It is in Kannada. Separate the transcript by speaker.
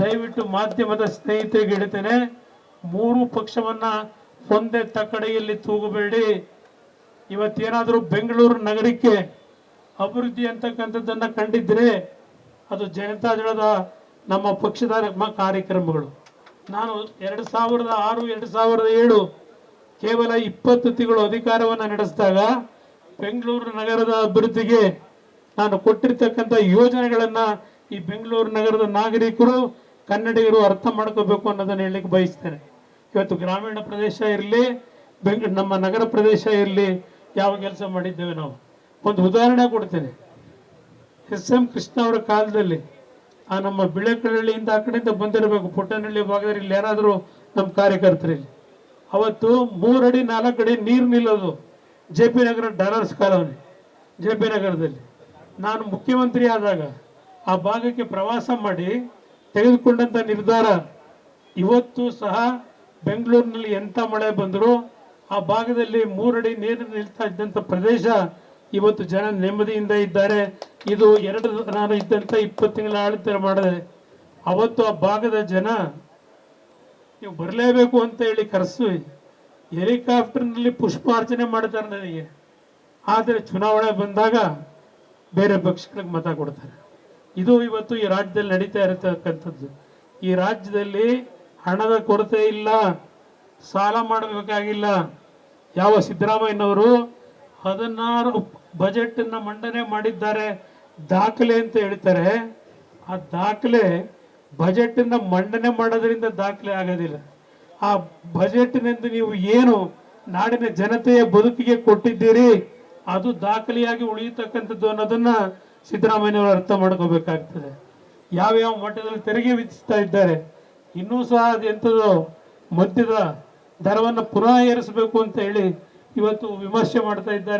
Speaker 1: ದಯವಿಟ್ಟು ಮಾಧ್ಯಮದ ಸ್ನೇಹಿತರಿಗೆ ಹೇಳ್ತೇನೆ, ಮೂರು ಪಕ್ಷವನ್ನ ಒಂದೇ ತಕ್ಕಡೆಯಲ್ಲಿ ತೂಗಬೇಡಿ. ಇವತ್ತೇನಾದರೂ ಬೆಂಗಳೂರು ನಗರಕ್ಕೆ ಅಭಿವೃದ್ಧಿ ಅಂತಕ್ಕಂಥದ್ದನ್ನ ಕಂಡಿದ್ರೆ ಅದು ಜನತಾದಳದ ನಮ್ಮ ಪಕ್ಷದ ನಮ್ಮ ಕಾರ್ಯಕ್ರಮಗಳು. ನಾನು ಎರಡು ಸಾವಿರದ ಆರು, ಎರಡು ಸಾವಿರದ ಏಳು ಕೇವಲ ಇಪ್ಪತ್ತು ತಿಂಗಳು ಅಧಿಕಾರವನ್ನು ನಡೆಸಿದಾಗ ಬೆಂಗಳೂರು ನಗರದ ಅಭಿವೃದ್ಧಿಗೆ ನಾನು ಕೊಟ್ಟಿರ್ತಕ್ಕಂಥ ಯೋಜನೆಗಳನ್ನ ಈ ಬೆಂಗಳೂರು ನಗರದ ನಾಗರಿಕರು ಕನ್ನಡಿಗರು ಅರ್ಥ ಮಾಡ್ಕೋಬೇಕು ಅನ್ನೋದನ್ನು ಹೇಳಲಿಕ್ಕೆ ಬಯಸ್ತೇನೆ. ಇವತ್ತು ಗ್ರಾಮೀಣ ಪ್ರದೇಶ ಇರಲಿ, ಬೆಂಗ್, ನಮ್ಮ ನಗರ ಪ್ರದೇಶ ಇರಲಿ, ಯಾವ ಕೆಲಸ ಮಾಡಿದ್ದೇವೆ ನಾವು? ಒಂದು ಉದಾಹರಣೆ ಕೊಡ್ತೇನೆ. ಎಸ್ ಎಂ ಕೃಷ್ಣ ಅವರ ಕಾಲದಲ್ಲಿ ಆ ನಮ್ಮ ಬಿಳೆಕಳ್ಳಿಯಿಂದ ಆ ಕಡೆಯಿಂದ ಬಂದಿರಬೇಕು. ಪುಟ್ಟನಹಳ್ಳಿ ಭಾಗದಲ್ಲಿ ಇಲ್ಲಿ ಯಾರಾದರೂ ನಮ್ಮ ಕಾರ್ಯಕರ್ತರಲ್ಲಿ ಅವತ್ತು ಮೂರಡಿ ನಾಲ್ಕು ಅಡಿ ನೀರು ನಿಲ್ಲೋದು J P Nagar dollars colony, J P ನಗರದಲ್ಲಿ. ನಾನು ಮುಖ್ಯಮಂತ್ರಿ ಆದಾಗ ಆ ಭಾಗಕ್ಕೆ ಪ್ರವಾಸ ಮಾಡಿ ತೆಗೆದುಕೊಂಡಂತ ನಿರ್ಧಾರ ಇವತ್ತು ಸಹ ಬೆಂಗಳೂರಿನಲ್ಲಿ ಎಂಥ ಮಳೆ ಬಂದರೂ ಆ ಭಾಗದಲ್ಲಿ ಮೂರಡಿ ನೀರು ನಿಲ್ತಾ ಇದ್ದಂಥ ಪ್ರದೇಶ ಇವತ್ತು ಜನ ನೆಮ್ಮದಿಯಿಂದ ಇದ್ದಾರೆ. ಇದು ಎರಡು ನಾನು ಇದ್ದಂಥ ಇಪ್ಪತ್ತು ತಿಂಗಳ ಆಡಳಿತ ಮಾಡಿದೆ. ಅವತ್ತು ಆ ಭಾಗದ ಜನ ನೀವು ಬರಲೇಬೇಕು ಅಂತ ಹೇಳಿ ಕರೆಸಿ, ಹೆಲಿಕಾಪ್ಟರ್ನಲ್ಲಿ ಪುಷ್ಪಾರ್ಚನೆ ಮಾಡ್ತಾರೆ ನನಗೆ. ಆದರೆ ಚುನಾವಣೆ ಬಂದಾಗ ಬೇರೆ ಪಕ್ಷಗಳಿಗೆ ಮತ ಕೊಡ್ತಾರೆ. ಇದು ಇವತ್ತು ಈ ರಾಜ್ಯದಲ್ಲಿ ನಡೀತಾ ಇರತಕ್ಕಂಥದ್ದು. ಈ ರಾಜ್ಯದಲ್ಲಿ ಹಣದ ಕೊರತೆ ಇಲ್ಲ, ಸಾಲ ಮಾಡಬೇಕಾಗಿಲ್ಲ. ಯಾವ ಸಿದ್ದರಾಮಯ್ಯನವರು ಹದಿನಾರು ಬಜೆಟ್ ಅನ್ನ ಮಂಡನೆ ಮಾಡಿದ್ದಾರೆ, ದಾಖಲೆ ಅಂತ ಹೇಳ್ತಾರೆ. ಆ ದಾಖಲೆ ಬಜೆಟ್ ಅನ್ನ ಮಂಡನೆ ಮಾಡೋದ್ರಿಂದ ದಾಖಲೆ ಆಗೋದಿಲ್ಲ. ಆ ಬಜೆಟ್ನಿಂದ ನೀವು ಏನು ನಾಡಿನ ಜನತೆಯ ಬದುಕಿಗೆ ಕೊಟ್ಟಿದ್ದೀರಿ, ಅದು ದಾಖಲೆಯಾಗಿ ಉಳಿಯತಕ್ಕಂಥದ್ದು ಅನ್ನೋದನ್ನ ಸಿದ್ದರಾಮಯ್ಯನವರು ಅರ್ಥ ಮಾಡ್ಕೋಬೇಕಾಗ್ತದೆ. ಯಾವ್ಯಾವ ಮಟ್ಟದಲ್ಲಿ ತೆರಿಗೆ ವಿಧಿಸ್ತಾ ಇದ್ದಾರೆ, ಇನ್ನೂ ಸಹ ಅದೆಂಥದ್ದು ಮದ್ಯದ ದರವನ್ನು ಪುನಃ ಏರಿಸಬೇಕು ಅಂತ ಹೇಳಿ ಇವತ್ತು ವಿಮರ್ಶೆ ಮಾಡ್ತಾ ಇದ್ದಾರೆ.